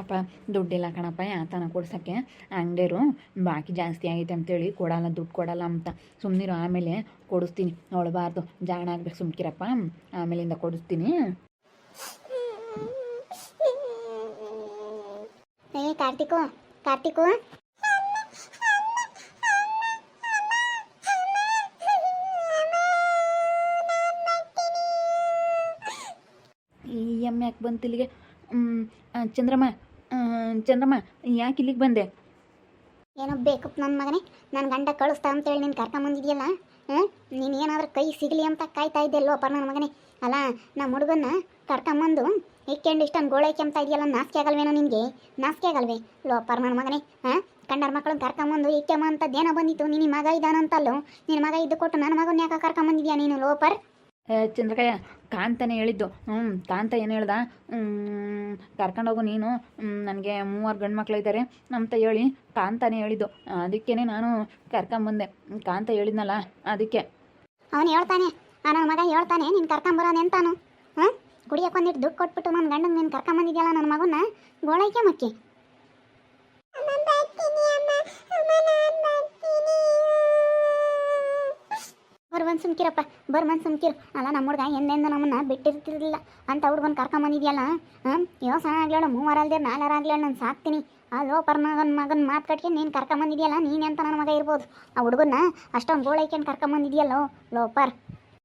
ಪಾಪ ದುಡ್ಡಿಲ್ಲ ಕಣಪ್ಪ ಯಾತನ ಕೊಡ್ಸೋಕ್ಕೆ ಅಂಗಡಿಯರು ಬಾಕಿ ಜಾಸ್ತಿ ಆಗೈತೆ ಅಂತೇಳಿ ಕೊಡಲ್ಲ ದುಡ್ಡು ಕೊಡಲ್ಲ ಅಂತ. ಸುಮ್ಮನಿರು ಆಮೇಲೆ ಕೊಡಿಸ್ತೀನಿ ನೋಡಬಾರ್ದು ಜಾಣ ಆಗ್ಬೇಕು ಸುಮ್ಕಿರಪ್ಪ ಆಮೇಲಿಂದ ಕೊಡಿಸ್ತೀನಿ. ಏ ಕಾರ್ತಿಕು ಕಾರ್ತಿಕು. ಈ ಎಮ್ಮೆ ಯಾಕೆ ಬಂತಿಲ್ಲಿಗೆ ಚಂದ್ರಮ್ಮ ಚಂದ್ರಮ್ಮ, ಯಾಕೆ ಇಲ್ಲಿಗೆ ಬಂದೆ? ಏನೋ ಬೇಕು ನನ್ನ ಮಗನೇ ನನ್ನ ಗಂಡ ಕಳಿಸ್ತಾ ಅಂತೇಳಿ ನೀನು ಕರ್ಕೊಂಬಂದಿದ್ಯಲ್ಲ ಹ್ಞೂ ನೀನು ಏನಾದರೂ ಕೈ ಸಿಗಲಿ ಅಂತ ಕಾಯ್ತಾ ಇದ್ದೆ ಅಪ್ಪ ನನ್ನ ಮಗನೇ. ಅಲ್ಲ ನಮ್ಮ ಹುಡುಗನ್ನ ಕರ್ಕೊಂಬಂದು ಇಕ್ಕೊಂಡು ಇಷ್ಟೊಂದು ಗೋಳೆ ಕೆಮ್ತಾ ಇದೆಯಲ್ಲ ನಾಸ್ಕೆ ಆಗಲ್ವೇನೋ ನಿನಗೆ? ನಾಸ್ಕೆ ಆಗಲ್ವೇ? ಲೋಪರ್ ನನ್ನ ಮಗನೇ ಹಾಂ ಕಂಡರ ಮಕ್ಕಳನ್ನ ಕರ್ಕೊಂಬಂದು ಇಕ್ಕೆಮ್ಮ ದೇನ ಬಂದಿತ್ತು ನಿನ್ನ ಮಗ ಇದ್ದಾನಂತಲ್ಲೋ ನಿನ್ನ ಮಗ ಇದ್ದು ಕೊಟ್ಟು ನನ್ನ ಮಗನ ಯಾಕೆ ಕರ್ಕೊಂಬಂದಿದ್ಯಾ ನೀನು ಲೋಪರ್? ಚಂದ್ರಕಯ್ಯ, ಕಾಂತನೇ ಹೇಳಿದ್ದು. ಹ್ಞೂ ಕಾಂತ ಏನು ಹೇಳ್ದ? ಕರ್ಕೊಂಡೋಗು ನೀನು. ನನಗೆ ಮೂವರು ಗಂಡು ಮಕ್ಳು ಇದ್ದಾರೆ ಅಂತ ಹೇಳಿ ಕಾಂತನೇ ಹೇಳಿದ್ದು. ಅದಕ್ಕೇ ನಾನು ಕರ್ಕೊಂಬಂದೆ ಕಾಂತ ಹೇಳಿದ್ನಲ್ಲ, ಅದಕ್ಕೆ. ಅವನು ಹೇಳ್ತಾನೆ. ನನ್ನ ಮಗ ಹೇಳ್ತಾನೆ, ನೀನು ಕರ್ಕೊಂಬರೋನೆ ಅಂತಾನು. ಹಾಂ ಕುಡಿಯಕ್ಕೆ ಒಂದಿಟ್ಟು ದುಡ್ಡು ಕೊಟ್ಬಿಟ್ಟು ನನ್ನ ಗಂಡನ ನೀನು ಕರ್ಕೊಂಬಂದಿದ್ಯಲ್ಲ ನನ್ನ ಮಗನ ಗೋಳೈಕೆ ಮಕ್ಕಿ. ಬಂದು ಸುಮ್ಕಿರಪ್ಪ. ಬರ್ ಮನ್ಸು ಸುಮ್ಕಿರು. ಅಲ್ಲ, ನಮ್ಮ ಹುಡುಗ ಎಂದೆಂದ ನಮ್ಮನ್ನ ಬಿಟ್ಟಿರ್ತಿರ್ಲಿಲ್ಲ. ಅಂತ ಹುಡುಗನ ಕರ್ಕೊಂಬಂದಿದ್ಯಲ್ಲ ಹಾಂ? ಸಣ್ಣ ಆಗ್ಲೇಳು ಮೂವರಲ್ದೇ ನಾಲ್ಕರ ಆಗ್ಲೇಳು ನಾನು ಸಾಕ್ತೀನಿ. ಆ ಲೋಪರ್ ಮಗನ ಮಗನ ಮಾತು ಕಟ್ಕೊಂಡು ನೀನು ಕರ್ಕೊಂಬಂದಿದ್ಯಲ್ಲ ನೀನು ಅಂತ ನನ್ನ ಮಗ ಇರ್ಬೋದು? ಆ ಹುಡುಗನ್ನ ಅಷ್ಟೊಂದು ಗೋಳೈಕೆಂಡು ಕರ್ಕೊಂಬಂದಿದ್ಯಲ್ಲೋ ಲೋಪರ್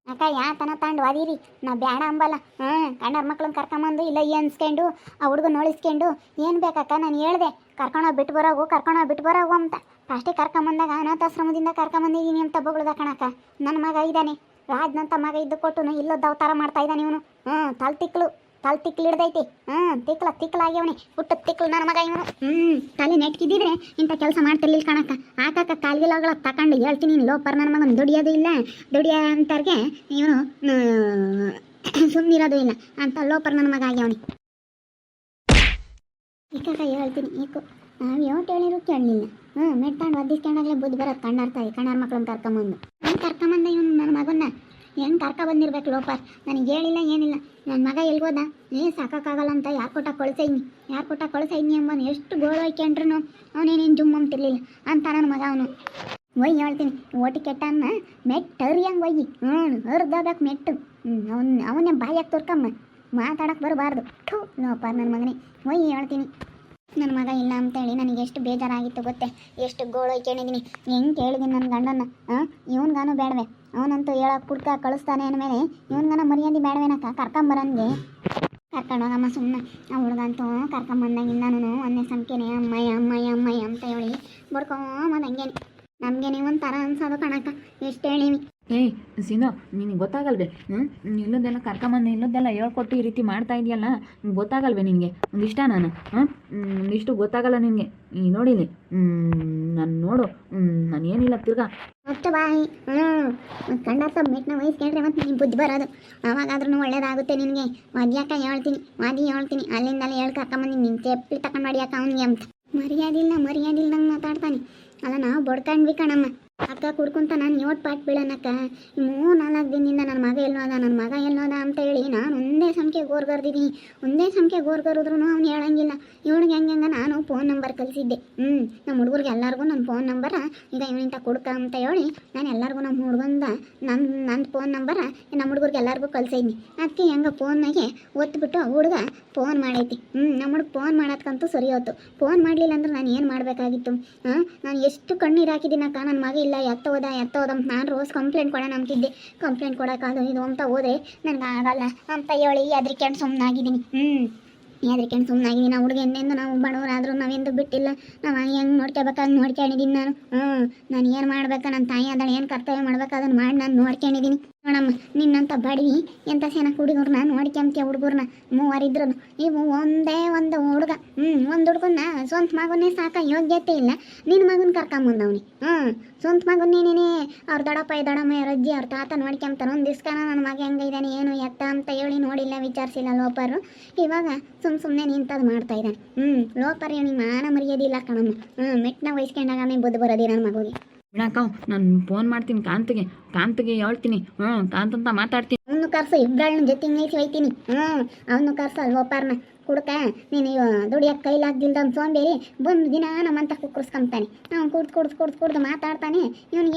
ಅಕ್ಕ, ಯಾ ತನ ತಾಂಡ್ ವಾದಿರಿ. ನಾ ಬೇಡ ಅಂಬಲ್ಲ. ಹಾಂ ಕಣ್ಣರ ಮಕ್ಳನ್ನ ಕರ್ಕೊಂಬಂದು ಇಲ್ಲ ಅನ್ಸ್ಕೊಂಡು ಆ ಹುಡುಗನ ನೋಳಿಸ್ಕೊಂಡು, ಏನು ಬೇಕಕ್ಕ ನಾನು ಹೇಳ್ದೆ? ಕರ್ಕೊಂಡೋಗಿ ಬಿಟ್ಟು ಬರೋಗು ಕರ್ಕೊಂಡೋಗಿ ಬಿಟ್ಟು ಬರೋಗು ಅಂತ. ಫಸ್ಟೇ ಕರ್ಕೊಂಬಂದಾಗ ಅನಾಥಾಶ್ರಮದಿಂದ ಕರ್ಕೊಂಬಂದಿದ್ದೀನಿ ಅಂತ ಬೊಗಳದ ಕಣಕ ನನ್ನ ಮಗ ಇದ್ದಾನೆ ರಾಜ್ನಂತ ಮಗ ಇದ್ದು ಕೊಟ್ಟು ಇಲ್ಲದ ಅವತಾರ ಮಾಡ್ತಾ ಇದ್ದಾನೆ ಇವನು. ಹ್ಞೂ ತಲೆ ತಿಕ್ಲು. ತಿಕ್ಕಲು ತಿಕ್ಲು ಹಿಡ್ದೈತಿ ಹ್ಞೂ ತಿಕ್ಲ, ತಿಕ್ಲಾಗ್ಯವನಿ. ಹುಟ್ಟು ತಿಕ್ಲು ನನ್ನ ಮಗ ಇವನು. ಹ್ಞೂ ತಲೆ ನೆಟ್ಕಿದ್ದಿದ್ರೆ ಇಂಥ ಕೆಲಸ ಮಾಡ್ತಿರ್ಲಿಲ್ಲ ಕಣಕ್ಕ. ಆಕಾಕ ಕಾಲ್ಗಿಲಗಳ ತಕೊಂಡು ಹೇಳ್ತೀನಿ ಲೋಪರ್ ನನ್ನ ಮಗನ ದುಡಿಯೋದು ಇಲ್ಲ. ದುಡಿಯ ಅಂತರ್ಗೆ ಇವನು ಸುಮ್ಮನಿರೋದು ಇಲ್ಲ. ಅಂತ ಲೋಪರ್ ನನ್ನ ಮಗ ಆಗ್ಯವನಿ. ಈಕಾಕ ಹೇಳ್ತೀನಿ, ಈಕು. ನಾವು ಯಾವ ಹೇಳಿರು ಕೇಳಲಿಲ್ಲ. ಹ್ಞೂ ಮೆಟ್ಟಾಂಡು ಒದ್ದಿಸ್ಕೊಂಡಾಗಲೇ ಬುದ್ಧಿ ಬರೋದು ಕಣ್ಣಾರ್ತಾಯಿ ಕಣ್ಣಾರ್ ಮಕ್ಳನ್ನ ಕರ್ಕೊಂಬಂದು. ಹೆಂಗೆ ಕರ್ಕೊಂಬಂದ ಇವನು ನನ್ನ ಮಗನ್ನ? ಹೆಂಗೆ ಕರ್ಕೊಬಂದಿರ್ಬೇಕು ಲೋಪರ್ ನನಗೆ ಹೇಳಿಲ್ಲ, ಏನಿಲ್ಲ. ನನ್ನ ಮಗ ಎಲ್ಗೋದ? ಏ ಸಾಕಾಗಲ್ಲ ಅಂತ ಯಾರು ಕೊಟ್ಟ ಕೊಳಸೈನಿ ಯಾರು ಕೊಟ್ಟ ಕೊಳಸೈನಿ ಅಂಬನು ಎಷ್ಟು ಗೋಳು ಹೋಯ್ಕೊಂಡ್ರು ಅವನೇನೇನು ಜುಮ್ ಅಂತಿರ್ಲಿಲ್ಲ ಅಂತ ನನ್ನ ಮಗ ಅವನು. ಒಯ್ ಹೇಳ್ತೀನಿ. ಓಟಿ ಕೆಟ್ಟನ್ನ ಮೆಟ್ಟು ಹರಿಯಂಗೆ ಒಯ್ಯಿ ಹ್ಞೂ ಹರಿದೋಗ್ಬೇಕು ಮೆಟ್ಟು. ಅವನ ಅವನ್ ಅವನೇ ಬಾಯಾಗ ತೋರ್ಕಮ್ಮ. ಮಾತಾಡಕ್ಕೆ ಬರಬಾರ್ದು. ಥೂ ಲೋಪರ್ ನನ್ನ ಮಗನೇ. ಒಯ್ ಹೇಳ್ತೀನಿ. ನನ್ನ ಮಗ ಇಲ್ಲ ಅಂತೇಳಿ ನನಗೆ ಎಷ್ಟು ಬೇಜಾರಾಗಿತ್ತು ಗೊತ್ತೆ? ಎಷ್ಟು ಗೋಳು ಕೇಳಿದ್ದೀನಿ. ಹೆಂಗೆ ಕೇಳಿದ್ದೀನಿ ನನ್ನ ಗಂಡನ ಇವನ್ಗಾನು ಬೇಡವೆ. ಅವನಂತೂ ಹೇಳಕ್ಕೆ ಕುಡ್ಕ ಕಳಿಸ್ತಾನೆ ಅಂದಮೇಲೆ ಇವನ್ಗಾನ ಮರ್ಯಾದೆ ಬೇಡವೇನಕ್ಕ? ಕರ್ಕೊಂಬರಂಗೆ. ಕರ್ಕೊಂಡೋಗಮ್ಮ ಸುಮ್ಮನೆ ಆ ಹುಡುಗಂತೂ ಕರ್ಕೊಂಬಂದಾಗಿಂದನೂ ಒಂದೇ ಸಂಖ್ಯೆನೇ. ಅಮ್ಮಯ್ಯ ಅಮ್ಮಯ್ಯ ಅಮ್ಮಯ್ಯ ಅಂತ ಹೇಳಿ ಬರ್ಕೊಂಬಂದಂಗೆ ಹಂಗೇನೆ ನಮಗೇನೆ ಒಂಥರ ಅನ್ಸೋದು ಕಣಕ್ಕ. ಎಷ್ಟು ಹೇಳಿವಿ ಏಯ್, ಸಿನೋ, ನಿನಗೆ ಗೊತ್ತಾಗಲ್ವೇ? ಹ್ಞೂ ಇಲ್ಲದೆಲ್ಲ ಕರ್ಕೊಂಬಂದು ಇಲ್ಲದೆಲ್ಲ ಹೇಳ್ಕೊಟ್ಟು ಈ ರೀತಿ ಮಾಡ್ತಾ ಇದೆಯಲ್ಲ? ಗೊತ್ತಾಗಲ್ವೇ ನಿನಗೆ? ಒಂದಿಷ್ಟ ನಾನು ಹಾಂ ಒಂದಿಷ್ಟು ಗೊತ್ತಾಗಲ್ಲ ನಿನಗೆ. ಈ ನೋಡಿಲಿ ನಾನು ನೋಡು. ನಾನು ಏನಿಲ್ಲ, ತಿರ್ಗಾ. ಅಷ್ಟು ಬಾಯಿ ಹ್ಞೂ ಸಬ್ ಮೆಟ್ನ ಕೇಳಿದ್ರೆ ಮತ್ತೆ ನೀನು ಬುದ್ಧಿ ಬರೋದು. ಅವಾಗಾದ್ರೂ ಒಳ್ಳೇದಾಗುತ್ತೆ ನಿನಗೆ. ಮದ್ಯಾಕ ಹೇಳ್ತೀನಿ, ವಾದಿ ಹೇಳ್ತೀನಿ. ಅಲ್ಲಿಂದಲೇ ಹೇಳ್ ಕರ್ಕೊಂಬಂದು ನಿನ್ನ ಚಪ್ಪಲಿ ತಗೊಂಡು ಮಾಡಿಯಾಕ ಅವನಿಗೆ ಅಂತ. ಮರ್ಯಾದಿಲ್ಲ ಮರ್ಯಾದಿಲ್ಲ ಮಾತಾಡ್ತಾನೆ. ಅಲ್ಲ, ನಾವು ಬಡ್ಕೊಂಡ್ವಿ ಕಣಮ್ಮ. ಅಕ್ಕ ಕುಡ್ಕೊಂತ ನಾನು ಯೋಟ್ ಪಾಟ್ ಬೀಳನಕ್ಕ. ಮೂರು ನಾಲ್ಕು ದಿನದಿಂದ ನನ್ನ ಮಗ ಎಲ್ಲೋದ ನನ್ನ ಮಗ ಎಲ್ಲೋದ ಅಂತ ಹೇಳಿ ನಾನು ಒಂದೇ ಸಂಖ್ಯೆ ಗೋರ್ಗರ್ದಿದ್ದೀನಿ ಒಂದೇ ಸಂಖ್ಯೆ ಗೋರ್ಗರಿದ್ರು ಅವ್ನು ಹೇಳಂಗಿಲ್ಲ. ಇವಳಿಗೆ ಹೆಂಗೆ ಹಂಗೆ ನಾನು ಫೋನ್ ನಂಬರ್ ಕಲಿಸಿದ್ದೆ. ಹ್ಞೂ ನಮ್ಮ ಹುಡುಗರಿಗೆ ಎಲ್ಲರಿಗೂ ನನ್ನ ಫೋನ್ ನಂಬರ, ಈಗ ಇವನಿಂತ ಕೊಡ್ಕ ಅಂತ ಹೇಳಿ ನಾನು ಎಲ್ಲರಿಗೂ ನಮ್ಮ ಹುಡುಗಂದ ನನ್ನ ನನ್ನ ಫೋನ್ ನಂಬರ ನಮ್ಮ ಹುಡುಗರಿಗೆ ಎಲ್ಲರಿಗೂ ಕಲಿಸಿದ್ನಿ ಅದಕ್ಕೆ ಹೆಂಗೆ ಫೋನ್ನಾಗೆ ಒತ್ಬಿಟ್ಟು ಹುಡುಗ ಫೋನ್ ಮಾಡೈತಿ. ಹ್ಞೂ ನಮ್ಮ ಹುಡುಗ ಫೋನ್ ಮಾಡೋದ್ಕಂತೂ ಸರಿ ಹೋಯ್ತು ಫೋನ್ ಮಾಡಲಿಲ್ಲ ಅಂದ್ರೆ ನಾನು ಏನು ಮಾಡಬೇಕಾಗಿತ್ತು? ಹಾಂ, ನಾನು ಎಷ್ಟು ಕಣ್ಣೀರು ಹಾಕಿದ್ದೀನಕ್ಕ ನನ್ನ ಮಗ ಇಲ್ಲ, ಎತ್ತ ಹೋದ ಎತ್ತ ಹೋದ ಅಂತ ನಾನು ರೋಸ್ ಕಂಪ್ಲೇಂಟ್ ಕೊಡೋಣ ಅಂತಿದ್ದೆ. ಕಂಪ್ಲೇಂಟ್ ಕೊಡೋಕ್ಕಾದು ಇದು ಅಂತ ಹೋದ್ರೆ ನನಗೆ ಆಗಲ್ಲ. ಅಂತ ಹೇಳಿ ಹೆದ್ರಿಕೊಂಡು ಸುಮ್ಮನಾಗಿದ್ದೀನಿ ಹ್ಞೂ ಹೆದ್ರಿಕೊಂಡು ಸುಮ್ಮನಾಗಿದ್ದೀನಿ ನಾವು ಹುಡುಗ ಎಂದೆಂದು ನಾವು ಬಡವರಾದರೂ ನಾವೆಂದು ಬಿಟ್ಟಿಲ್ಲ. ನಾವು ಹೆಂಗೆ ನೋಡ್ಕೋಬೇಕಾಗಿ ನೋಡ್ಕೊಂಡಿದ್ದೀನಿ ನಾನು. ಹ್ಞೂ ನಾನು ಏನು ಮಾಡ್ಬೇಕು? ನನ್ನ ತಾಯಿ ಅದಳು ಏನು ಕರ್ತವ್ಯ ಮಾಡ್ಬೇಕು? ಅದನ್ನು ಮಾಡಿ ನಾನು ನೋಡ್ಕೊಂಡಿದ್ದೀನಿ ನೋಡಮ್ಮ ನಿನ್ನಂತ ಬಡಿ ಎಂತ ಸೇನ ಹುಡುಗರ್ನ ನೋಡ್ಕೊಂತೀಯ ಹುಡುಗರ್ನ? ಮೂವರಿದ್ರು ಇವು ಒಂದೇ ಒಂದು ಹುಡುಗ. ಹ್ಞೂ ಒಂದು ಹುಡುಗನ್ನ ಸ್ವಂತ ಮಗನೇ ಸಾಕ ಯೋಗ್ಯತೆ ಇಲ್ಲ. ನಿನ್ನ ಮಗನ ಕರ್ಕೊಂಬಂದವ್ನಿ. ಹ್ಞೂ ಸ್ವಂತ ಮಗನ್ನೇನೇ ಅವ್ರ ದಡಪ್ಪ ದೊಡ್ಡಮ್ಮ ರಜ್ಜಿ ಅವ್ರ ತಾತ ನೋಡ್ಕೊಂತಾನ ಒಂದು ದಿಸ್ಕಾನ ನನ್ನ ಮಗ ಹೆಂಗ ಹೆಂಗಿದ್ದಾನೆ ಏನು ಎತ್ತ ಅಂತ ಹೇಳಿ ನೋಡಿಲ್ಲ, ವಿಚಾರಿಸಿಲ್ಲ ಲೋಪರು. ಇವಾಗ ಸುಮ್ಮ ಸುಮ್ಮನೆ ನಿಂತದ್ ಮಾಡ್ತಾ ಇದ್ದಾನೆ ಹ್ಞೂ ಲೋಪರ್ ಇವನಿಗೆ ಮಾನ ಮರ್ಯಾದಿಲ್ಲ ಕಣಮ್ಮ. ಹ್ಞೂ ಮೆಟ್ನ ವಹಿಸ್ಕೊಂಡಾಗ ಆಮೇಲೆ ಬುದ್ಧಿ ಬರೋದಿ ನನ್ನ ಮಗುಗೆ. ಬಿಡಕ್ಕ ನಾನು ಫೋನ್ ಮಾಡ್ತೀನಿ ಕಾಂತಿಗೆ. ಕಾಂತಿಗೆ ಹೇಳ್ತೀನಿ. ಹ್ಞೂ ಕಾಂತಂತ ಮಾತಾಡ್ತೀನಿ. ಅವನು ಕರ್ಸು ಇಬ್ಬರನ್ನ ಜೊತೆ ನಿಲ್ಸಿ ಹೋಯ್ತೀನಿ. ಹ್ಞೂ ಅವನು ಕರ್ಸು ಅಲ್ಲಿ ಒಪ್ಪಾರನ ಕುಡ್ಕ, ನೀನು ಇವ ದುಡಿಯಕ್ಕೆ ಕೈಲಾಗ್ದಿಲ್ದ ಅವ್ನು ಸೋಂಬೇರಿ ಬಂದು ದಿನ ನಮ್ಮಂತ ಕುಕ್ಕರ್ಸ್ಕೊಂತಾನೆ ಅವ್ನು ಕುಡ್ದು ಕುಡ್ದು ಕುಡ್ದು ಕುಡ್ದು ಮಾತಾಡ್ತಾನೆ.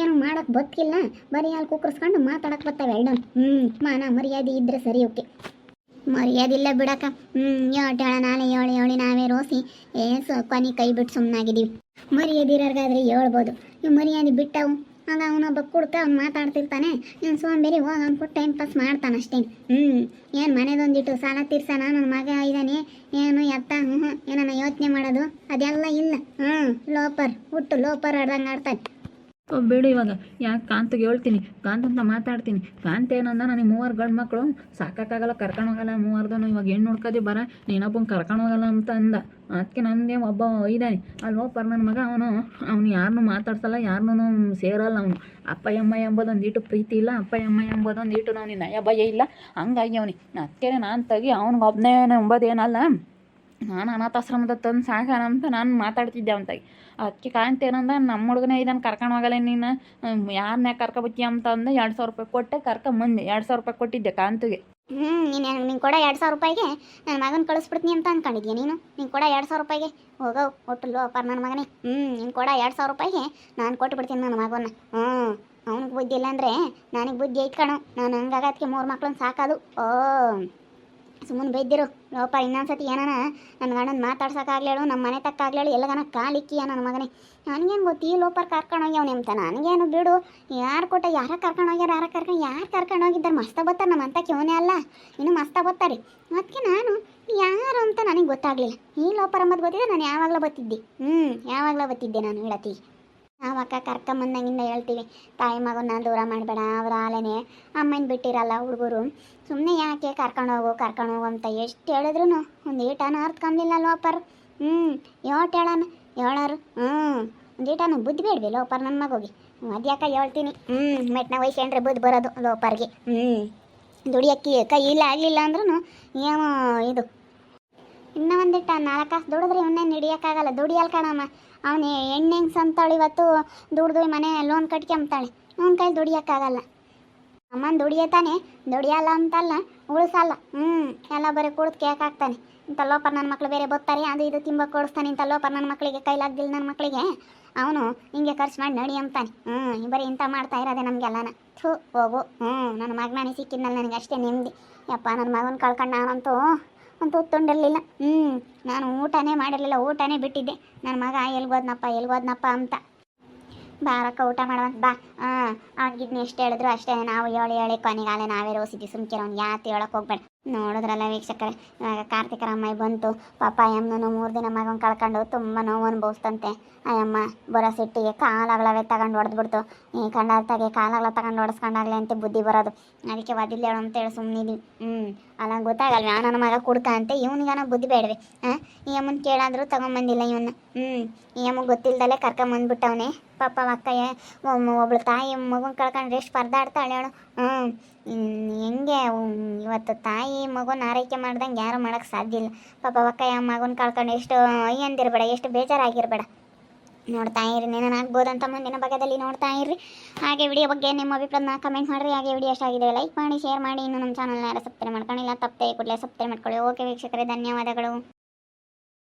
ಏನು ಮಾಡಕ್ಕೆ ಬತ್ತಿಲ್ಲ. ಬರೀ ಅಲ್ಲಿ ಕುಕ್ಕರ್ಸ್ಕೊಂಡು ಮಾತಾಡಕ್ಕೆ ಬರ್ತಾವೆ ಎರಡನ್. ಹ್ಞೂ ಮಾನ, ಮರ್ಯಾದೆ ಇದ್ರೆ ಸರಿ, ಓಕೆ. ಮರ್ಯಾದಿಲ್ಲ ಬಿಡಕ್ಕ. ಹ್ಞೂ ಏಳು ನಾಳೆ ಏಳು, ಏಳಿ, ನಾವೇ ರೋಸಿ. ಏ ಕೊನೆ ಕೈ ಬಿಟ್ಟು ಸುಮ್ಮನಾಗಿದ್ದೀವಿ ಮರ್ಯಾದಿರೋರ್ಗಾದ್ರೆ ಹೇಳ್ಬೋದು. ಇವು ಮರ್ಯಾದೆ ಬಿಟ್ಟವು. ಆಗ ಅವನೊಬ್ಬ ಕುಡ್ಕ ಅವ್ನು ಮಾತಾಡ್ತಿರ್ತಾನೆ. ನೀನು ಸೋಂಬೇರಿ ಹೋಗಿ ಅವ್ನು ಕೊಟ್ಟು ಟೈಮ್ ಪಾಸ್ ಮಾಡ್ತಾನೆ ಅಷ್ಟೇ ಹ್ಞೂ ಏನು ಮನೆದೊಂದಿಟ್ಟು ಸಾಲ ತೀರ್ಸಾನ ನನ್ನ ಮಗ ಇದ್ದಾನೆ ಏನು ಎತ್ತ? ಹ್ಞೂ ಏನನ್ನ ಯೋಚನೆ ಮಾಡೋದು? ಅದೆಲ್ಲ ಇಲ್ಲ. ಹ್ಞೂ ಲೋಪರ್. ಹುಟ್ಟು ಲೋಪರ್ ಆಡ್ದಂಗೆ ಆಡ್ತಾನೆ. ಬೇಡ ಇವಾಗ. ಯಾಕೆ ಕಾಂತಿಗೆ ಹೇಳ್ತೀನಿ. ಕಾಂತ ಅಂತ ಮಾತಾಡ್ತೀನಿ. ಕಾಂತ ಏನಂದ ನನಗೆ ಮೂವರು ಗಂಡು ಮಕ್ಕಳು ಸಾಕಾಗಲ್ಲ ಕರ್ಕೊಂಡು ಹೋಗಲ್ಲ ಮೂವರ್ದನು ಇವಾಗ ಹೆಣ್ಣು ನೋಡ್ಕೋದಿ ಬರ, ನೀನೊಬ್ಬನ ಕರ್ಕೊಂಡು ಹೋಗಲ್ಲ ಅಂತ ಅಂದ. ಅದಕ್ಕೆ ನನಗೆ ಒಬ್ಬ ಇದ್ದಾನೆ ಅಲ್ಲಿ ಹೋಗ್ಬಾರ ನನ್ನ ಮಗ ಅವನು. ಅವ್ನು ಯಾರನ್ನೂ ಮಾತಾಡ್ಸಲ್ಲ, ಯಾರನ್ನೂ ಸೇರಲ್ಲ ಅವನು. ಅಪ್ಪ, ಅಮ್ಮ ಎಂಬುದೊಂದು ಈಟು ಪ್ರೀತಿ ಇಲ್ಲ, ಅಪ್ಪ, ಅಮ್ಮ ಎಂಬುದೊಂದು ಈಟು ನಾವು ನಯ ಭಯ ಇಲ್ಲ. ಹಂಗಾಗಿ ಅವನಿಗೆ ಅದಕ್ಕೆ ನಾನು ತೆಗಿ ಅವ್ನಿಗೆ ಒಬ್ಬನೇ ಎಂಬುದೇನಲ್ಲ. ನಾನು ಅನಾಥಾಶ್ರಮದ ತಂದು ಸಾಕಾನ ಅಂತ ನಾನು ಮಾತಾಡ್ತಿದ್ದೆ ಅವಂತಾಗಿ ಅದಕ್ಕೆ ಕಾಂತ ಏನಂದ ನಮ್ಮ ಹುಡುಗನೇ ಇದನ್ನು ಕರ್ಕೊಂಡು ಹೋಗಲ್ಲ ನೀನು ಯಾರನ್ನ ಕರ್ಕೊಬತ್ತಿ ಅಂತ ಅಂದೆ ಎರಡು ಸಾವಿರ ರೂಪಾಯಿ ಕೊಟ್ಟೆ ಕರ್ಕೊಂಬಂದೆ ಎರಡು ಸಾವಿರ ರೂಪಾಯಿ ಕೊಟ್ಟಿದ್ದೆ ಕಾಂತಿಗೆ. ಹ್ಞೂ ನೀನು ನೀನು ಕೊಡ ಎರಡು ಸಾವಿರ ರೂಪಾಯಿಗೆ ನನ್ನ ಮಗನ ಕಳಿಸ್ಬಿಡ್ತೀನಿ ಅಂತ ಅಂದ್ಕೊಂಡಿದ್ಯಾ ನೀನು? ನೀನು ಕೊಡ ಎರಡು ಸಾವಿರ ರೂಪಾಯಿಗೆ? ಹೋಗೋ ಒಟ್ಟಲ್ಲೋ ಅಪ್ಪ ನನ್ನ ಮಗನೇ. ಹ್ಞೂ ನೀನು ಕೊಡ ಎರಡು ಸಾವಿರ ರೂಪಾಯಿಗೆ ನಾನು ಕೊಟ್ಬಿಡ್ತೀನಿ ನನ್ನ ಮಗನ ಹ್ಞೂ ಅವ್ನಿಗೆ ಬುದ್ಧಿ ಇಲ್ಲ ಅಂದರೆ ನನಗೆ ಬುದ್ಧಿ ಐತ್ ಕಣೋ. ನಾನು ಹಂಗಾಗದಕ್ಕೆ ಮೂರು ಮಕ್ಳನ್ನ ಸಾಕೋದು. ಓ ಸುಮ್ಮನೆ ಬೈದಿರು ಲೋಪ ಇನ್ನೊಂದ್ಸತಿ ಏನಾನ ನನ್ನ ಗಂಡನ ಮಾತಾಡ್ಸೋಕ್ಕಾಗ್ಲೇಳು ನಮ್ಮ ಮನೆ ತಕ್ಕಾಗ್ಲೇಳು, ಎಲ್ಲಗನ ಕಾಲಿಕ್ಕಿಯ ನನ್ನ ಮಗನೇ. ನನಗೇನು ಗೊತ್ತಿ, ಈ ಲೋಪರ್ ಕರ್ಕೊಂಡು ಹೋಗ್ಯಾವನೆ ಅಂತ ನನಗೇನು ಬಿಡು. ಯಾರು ಕೊಟ್ಟ, ಯಾರ ಕರ್ಕೊಂಡು ಹೋಗ್ಯಾರ, ಯಾರ ಕರ್ಕೊಂಡು, ಯಾರು ಕರ್ಕೊಂಡು ಹೋಗಿದ್ದಾರೆ? ಮಸ್ತ ಬತ್ತಾರೆ ನಮ್ಮ ಇವನೇ ಅಲ್ಲ. ಇನ್ನು ಮಸ್ತ ಬತ್ತಾರೆ ಅದಕ್ಕೆ ನಾನು, ಯಾರು ಅಂತ ನನಗೆ ಗೊತ್ತಾಗಲಿಲ್ಲ. ಈ ಲೋಪರ್ ಅಂಬದು ಗೊತ್ತಿದ್ದೆ ನಾನು ಯಾವಾಗಲೂ ಬತ್ತಿದ್ದೆ. ಹ್ಞೂ ಯಾವಾಗಲೂ ಬತ್ತಿದ್ದೆ ನಾನು ಹೇಳತ್ತಿ ಅಕ್ಕ ಕರ್ಕೊಂಬಂದಂಗಿಂದ ಹೇಳ್ತೀವಿ, ತಾಯಿ ಮಗನ ದೂರ ಮಾಡಬೇಡ, ಅವ್ರ ಆಲೆನೆ ಅಮ್ಮನ ಬಿಟ್ಟಿರಲ್ಲ ಹುಡುಗರು ಸುಮ್ಮನೆ ಯಾಕೆ ಕರ್ಕೊಂಡು ಹೋಗು ಕರ್ಕೊಂಡು ಹೋಗು ಅಂತ ಎಷ್ಟು ಹೇಳಿದ್ರು ಒಂದು ಈಟನ ಅರ್ತ್ಕೊಂಬಿಲ್ಲ ಲೋಪರ್. ಹ್ಞೂ ಯೋಟ್ ಹೇಳೋಣ ಹೇಳಾರು ಹ್ಞೂ ಒಂದು ಈಟನ ಬುದ್ಧಿ ಬೇಡವಿ ಲೋಪರ್ ನನ್ನ ಮಗೋಗಿ. ಅದ್ಯಾಕ ಹೇಳ್ತೀನಿ? ಹ್ಞೂ ಮೆಟ್ನ ವಯಸ್ಸೇನ್ರೆ ಬುದ್ಧಿ ಬರೋದು ಲೋಪರ್ಗೆ. ಹ್ಞೂ ದುಡಿಯಕ್ಕೆ ಕೈ ಇಲ್ಲ ಆಗಲಿಲ್ಲ ಅಂದ್ರೂ ಏನೋ ಇದು? ಇನ್ನೂ ಒಂದಿಟ್ಟ ನಾಲ್ಕು ಕಾಸು ದುಡಿದ್ರೆ ಇವನ್ನೇನು ಹಿಡಿಯೋಕ್ಕಾಗಲ್ಲ ದುಡಿಯಲ್ಲ ಕಣಮ್ಮ. ಅವನು ಎಣ್ಣೆ ಸಂತಾಳು ಇವತ್ತು, ದುಡ್ದು ಮನೆ ಲೋನ್ ಕಟ್ಕೊಂಬ್ತಾಳೆ ಅವನ ಕೈ ದುಡಿಯೋಕ್ಕಾಗಲ್ಲ. ಅಮ್ಮನ ದುಡಿಯತಾನೆ, ದುಡಿಯಲ್ಲ ಅಂತಲ್ಲ, ಉಳಿಸಲ್ಲ. ಹ್ಞೂ ಎಲ್ಲ ಬರೀ ಕುಡ್ದು ಕೇಕ್ ಹಾಕ್ತಾನೆ. ಇಂಥ ಲೋಪರ್ ನನ್ನ ಮಕ್ಳು ಬೇರೆ ಬರ್ತಾರೆ ಅದು ಇದು ತಿಂಬ ಕೊಡಿಸ್ತಾನೆ ಇಂಥ ಲೋಪರ್ ನನ್ನ ಮಕ್ಕಳಿಗೆ ಕೈಲಾಗ್ದಿಲ್ಲ ನನ್ನ ಮಕ್ಕಳಿಗೆ ಅವನು ಹಿಂಗೆ ಖರ್ಚು ಮಾಡಿ ನಡಿ ಅಂತಾನೆ ಹ್ಞೂ ಬರೀ ಇಂಥ ಮಾಡ್ತಾ ಇರೋದೆ ನಮಗೆಲ್ಲನ. ಥೂ, ಹೋಗು. ಹ್ಞೂ ನನ್ನ ಮಗನಾನೆ ಸಿಕ್ಕಿದ್ನಲ್ಲ ನನಗೆ ಅಷ್ಟೇ ನೆಮ್ಮದಿ. ಯಪ್ಪ, ನನ್ನ ಮಗನ ಕಳ್ಕೊಂಡು ನಾನಂತೂ ಒಂದು ತುಂಡಿರಲಿಲ್ಲ ಹ್ಞೂ ನಾನು ಊಟನೇ ಮಾಡಿರಲಿಲ್ಲ, ಊಟನೇ ಬಿಟ್ಟಿದ್ದೆ. ನನ್ನ ಮಗ ಎಲ್ಗೋದ್ನಪ್ಪ ಎಲ್ಗೋದ್ನಪ್ಪ ಅಂತ. ಬಾರಕ್ಕ, ಊಟ ಮಾಡುವಂತ ಬಾ. ಹಾಂ ಅವ್ನಿಗಿದ್ನ ಎಷ್ಟು ಹೇಳಿದ್ರು ಅಷ್ಟೇ. ನಾವು ಹೇಳಿ ಹೇಳಿ ಕೊನೆಗಾಲೆ ನಾವೇ ರೋಸಿದ್ವಿ ಸುಮ್ಕಿರ ಅವ್ನು ಯಾತು ಹೇಳಕ್ಕೆ ಹೋಗ್ಬೇಡ. ನೋಡಿದ್ರಲ್ಲ ವೀಕ್ಷಕರೇ. ಇವಾಗ ಕಾರ್ತಿಕರ ಅಮ್ಮಾಯಿ ಬಂತು. ಪಾಪ ಅಮ್ಮನೂ ಮೂರು ದಿನ ಮಗನ ಕಳ್ಕೊಂಡು ತುಂಬ ನೋವು ಅನುಭವಿಸ್ತಂತೆ ಅಯ್ಯಮ್ಮ, ಬರೋ ಸಿಟ್ಟಿಗೆ ಕಾಲಾಗಳವೇ ತಗೊಂಡು ಹೊಡೆದ್ಬಿಡ್ತು ಈ ಕಂಡಾರ್ತಾಗೆ ಕಾಲಾಗ್ಲ ತಗೊಂಡು ಹೊಡೆಸ್ಕೊಂಡಾಗ್ಲಿ ಅಂತ ಬುದ್ಧಿ ಬರೋದು. ಅದಕ್ಕೆ ಒದಿಲ್ಲ ಹೇಳು ಅಂತೇಳಿ ಸುಮ್ಮನಿದ್ವಿ ಹ್ಞೂ ಅಲ್ಲ ಗೊತ್ತಾಗಲ್ವ. ನನ್ನ ಮಗ ಕುಡ್ಕ ಅಂತ. ಇವನಿಗಾನ ಬುದ್ಧಿ ಬೇಡವೆ. ಹಾಂ, ಈ ಅಮ್ಮನ ಕೇಳಾದರೂ ತಗೊಂಬಂದಿಲ್ಲ ಇವನ್ನ ಹ್ಞೂ ಈ ಅಮ್ಮ ಗೊತ್ತಿಲ್ದಲೆ ಕರ್ಕೊಂಬಂದ್ಬಿಟ್ಟವನೇ. ಪಾಪ ಅಕ್ಕಯ್ಯ ಒಬ್ಳು ತಾಯಿ ಮಗುನ ಕಳ್ಕೊಂಡು ಎಷ್ಟು ಪರದಾಡ್ತಾಳೆ ಹೇಳು ಹ್ಞೂ ಹೆಂಗೆ? ಇವತ್ತು ತಾಯಿ ಮಗುನ ಆರೈಕೆ ಮಾಡ್ದಂಗೆ ಯಾರು ಮಾಡೋಕ್ಕೆ ಸಾಧ್ಯ ಇಲ್ಲ. ಪಾಪ ಒಕ್ಕಯ್ಯ ಮಗುನ ಕಳ್ಕೊಂಡು ಎಷ್ಟು ಅಯ್ಯಂದಿರಬೇಡ ಎಷ್ಟು ಬೇಜಾರಾಗಿರಬೇಡ. ನೋಡ್ತಾ ಇರಿನೇನು ಆಗ್ಬೋದಂತ ಮುಂದಿನ ಭಾಗದಲ್ಲಿ ನೋಡ್ತಾ ಇರ್ರಿ. ಹಾಗೆ ವಿಡಿಯೋ ಬಗ್ಗೆ ನಿಮ್ಮ ಅಭಿಪ್ರಾಯನ ಕಮೆಂಟ್ ಮಾಡಿರಿ. ಹಾಗೆ ವಿಡಿಯೋ ಎಷ್ಟು ಆಗಿದೆ ಲೈಕ್ ಮಾಡಿ ಶೇರ್ ಮಾಡಿ. ಇನ್ನು ನಮ್ಮ ಚಾನಲ್ನ ಯಾರು ಸಬ್ಸ್ಕ್ರೈಬ್ ಮಾಡ್ಕೊಂಡಿಲ್ಲ, ತಪ್ಪದೆ ಕೂಡಲೇ ಸಬ್ಸ್ಕ್ರೈಬ್ ಮಾಡ್ಕೊಳ್ಳಿ. ಓಕೆ ವೀಕ್ಷಕರೇ, ಧನ್ಯವಾದಗಳು.